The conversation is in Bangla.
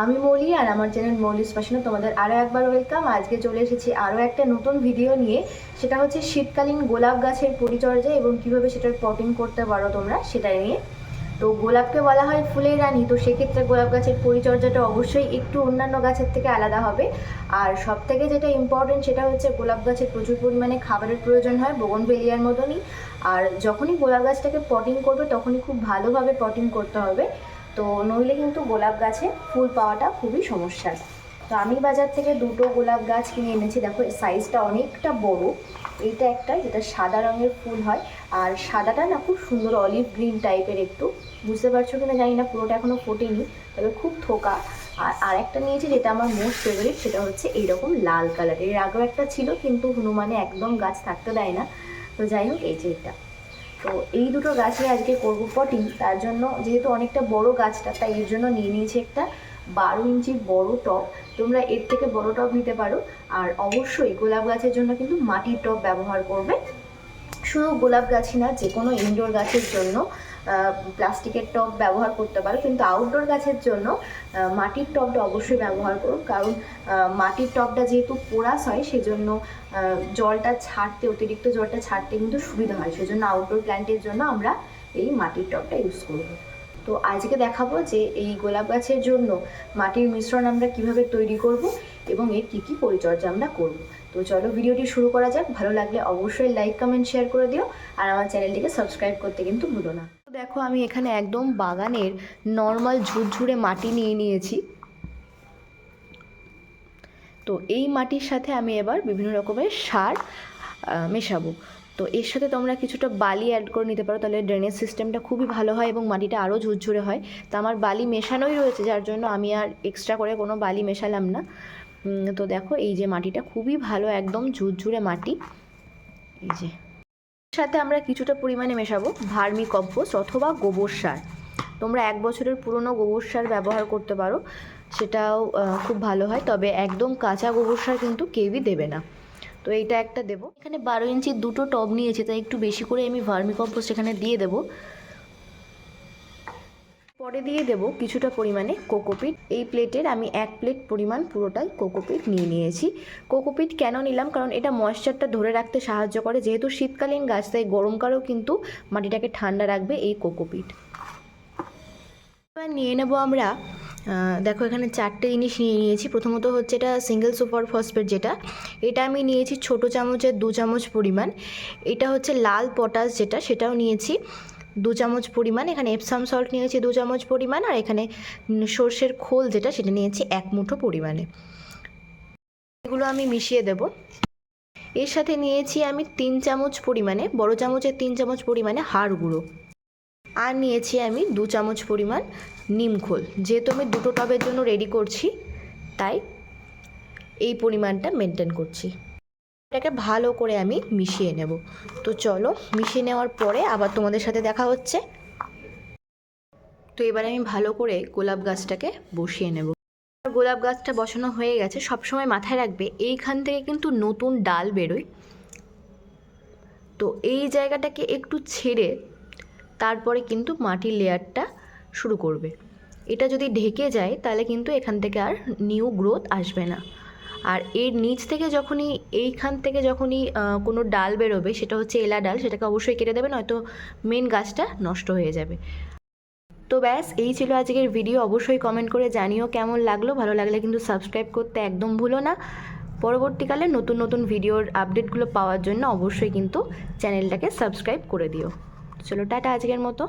আমি মৌলি আর আমার চ্যানেল মৌলিস পাশানো তোমাদের আরও একবার ওয়েলকাম আজকে চলে এসেছি আরও একটা নতুন ভিডিও নিয়ে। সেটা হচ্ছে শীতকালীন গোলাপ গাছের পরিচর্যা এবং কীভাবে সেটার পটিং করতে পারো তোমরা সেটা নিয়ে। তো গোলাপকে বলা হয় ফুলের রানী, তো সেক্ষেত্রে গোলাপ গাছের পরিচর্যাটা অবশ্যই একটু অন্যান্য গাছের থেকে আলাদা হবে। আর সব থেকে যেটা ইম্পর্টেন্ট সেটা হচ্ছে গোলাপ গাছের প্রচুর পরিমাণে খাবারের প্রয়োজন হয়, বোগনভেলিয়ার মতনই। আর যখনই গোলাপ গাছটাকে পটিং করবে, তখনই খুব ভালোভাবে পটিং করতে হবে। তো নইলে কিন্তু গোলাপ গাছে ফুল পাওয়াটা খুবই সমস্যার। তো আমি বাজার থেকে দুটো গোলাপ গাছ কিনে এনেছি। দেখো সাইজটা অনেকটা বড়। এইটা একটা, যেটা সাদা রঙের ফুল হয়। আর সাদাটা না খুব সুন্দর অলিভ গ্রিন টাইপের একটু। বুঝতে পারছ কিনা জানি না, পুরোটা এখনও ফোটেনি, তবে খুব থোকা। আর আরেকটা নিয়েছি যেটা আমার মোস্ট ফেভারিট সেটা হচ্ছে এইরকম লাল কালারের এর আগেও একটা ছিল, কিন্তু হনুমানে একদম গাছ থাকতে দেয় না। তো যাই হোক, এই যে এটা। তো এই দুটো গাছে আজকে করব পটিং তার জন্য যেহেতু অনেকটা বড় গাছটা, তাই এর জন্য নিয়ে নিয়েছি একটা বারো ইঞ্চি বড় টব। তোমরা এর থেকে বড় টব নিতে পারো। আর অবশ্যই গোলাপ গাছের জন্য কিন্তু মাটির টব ব্যবহার করবে। শুধু গোলাপ গাছই না যে কোনো ইনডোর গাছের জন্য। প্লাস্টিকের টব ব্যবহার করতে পারো, কিন্তু আউটডোর গাছের জন্য মাটির টবটা অবশ্যই ব্যবহার করো কারণ মাটির টবটা যেহেতু পোড়াস হয়, সেজন্য জলটা ছাড়তে, অতিরিক্ত জলটা ছাড়তে কিন্তু সুবিধা হয়। সেজন্য আউটডোর প্ল্যান্টের জন্য আমরা এই মাটির টবটা ইউজ করব। তো আজকে দেখাবো যে এই গোলাপ গাছের জন্য মাটির মিশ্রণ আমরা কীভাবে তৈরি করব এবং এর কী কী পরিচর্যা আমরা করব। তো চলো ভিডিওটি শুরু করা যাক। ভালো লাগলে অবশ্যই লাইক কমেন্ট শেয়ার করে দিও। আর আমার চ্যানেলটিকে সাবস্ক্রাইব করতে কিন্তু ভুলো না। দেখো, আমি এখানে একদম বাগানের নর্মাল ঝুরঝুরে মাটি নিয়ে নিয়েছি। তো এই মাটির সাথে আমি এবার বিভিন্ন রকমের সার মেশাবো। তো এর সাথে তোমরা কিছুটা বালি অ্যাড করে নিতে পারো, তাহলে ড্রেনেজ সিস্টেমটা খুবই ভালো হয় এবং মাটিটা আরও ঝুরঝুরে হয়। তো আমার বালি মেশানোই রয়েছে, যার জন্য আমি আর এক্সট্রা করে কোনো বালি মেশালাম না। তো দেখো, এই যে মাটিটা খুবই ভালো, একদম ঝুরঝুরে মাটি। এই যে। সাথে আমরা কিছুটা পরিমাণে মেশাবো ভার্মি কম্পোস্ট অথবা গোবর সার। তোমরা এক বছরের পুরনো গোবর সার ব্যবহার করতে পারো, সেটাও খুব ভালো হয়, তবে একদম কাঁচা গোবর সার কিন্তু কেউই দেবে না। তো এইটা একটা দেবো। এখানে বারো ইঞ্চির দুটো টব নিয়েছে, তাই একটু বেশি করে আমি ভার্মি কম্পোস্ট এখানে দিয়ে দেবো। পরে দিয়ে দেবো কিছুটা পরিমাণে কোকোপিট। এই প্লেটের আমি এক প্লেট পরিমাণ পুরোটাই কোকোপিট নিয়ে নিয়েছি। কোকোপিট কেন নিলাম? কারণ এটা ময়েশ্চারটা ধরে রাখতে সাহায্য করে। যেহেতু শীতকালীন গাছ, তাই গরমকালেও কিন্তু মাটিটাকে ঠান্ডা রাখবে এই কোকোপিট। এবার নিয়ে নেব আমরা দেখো এখানে চারটে জিনিস নিয়ে নিয়েছি। প্রথমত হচ্ছে এটা সিঙ্গেল সুপার ফসফেট যেটা। এটা আমি নিয়েছি ছোট চামচের দু চামচ পরিমাণ। এটা হচ্ছে লাল পটাশ যেটা, সেটাও নিয়েছি। দু চামচ পরিমাণ, এখানে এপসাম সল্ট নিয়েছি দু চামচ পরিমাণ, আর এখানে সর্ষের খোল যেটা, সেটা নিয়েছি এক মুঠো পরিমাণে। এগুলো আমি মিশিয়ে দেব। এর সাথে নিয়েছি আমি তিন চামচ পরিমাণে, বড় চামচের তিন চামচ পরিমাণে হাড় গুঁড়ো। আর নিয়েছি আমি দু চামচ পরিমাণ নিমখোল যেহেতু আমি দুটো টবের জন্য রেডি করছি, তাই এই পরিমাণটা মেনটেন করছি। এটাকে ভালো করে আমি মিশিয়ে নেব। তো চলো মিশিয়ে নেওয়ার পরে আবার তোমাদের সাথে দেখা হচ্ছে। তো এবার আমি ভালো করে গোলাপ গাছটাকে বসিয়ে নেব। গোলাপ গাছটা বসানো হয়ে গেছে, সবসময় মাথায় রাখবে, এইখান থেকে কিন্তু নতুন ডাল বেরোয়। তো এই জায়গাটাকে একটু ছেড়ে তারপরে কিন্তু মাটির লেয়ারটা শুরু করবে। এটা যদি ঢেকে যায়, তাহলে কিন্তু এখান থেকে আর নিউ গ্রোথ আসবে না। আর এর নিচ থেকে যখনই, এইখান থেকে যখনই কোনো ডাল বেরোবে, সেটা হচ্ছে এলা ডাল, সেটাকে অবশ্যই কেটে দেবে নয়তো মেন গাছটা নষ্ট হয়ে যাবে। তো ব্যাস, এই ছিল আজকের ভিডিও অবশ্যই কমেন্ট করে জানিও কেমন লাগল। ভালো লাগলে কিন্তু সাবস্ক্রাইব করতে একদম ভুলো না। পরবর্তীকালে নতুন নতুন ভিডিওর আপডেটগুলো পাওয়ার জন্য অবশ্যই কিন্তু চ্যানেলটাকে সাবস্ক্রাইব করে দিও। চলো, টাটা আজকের মতো।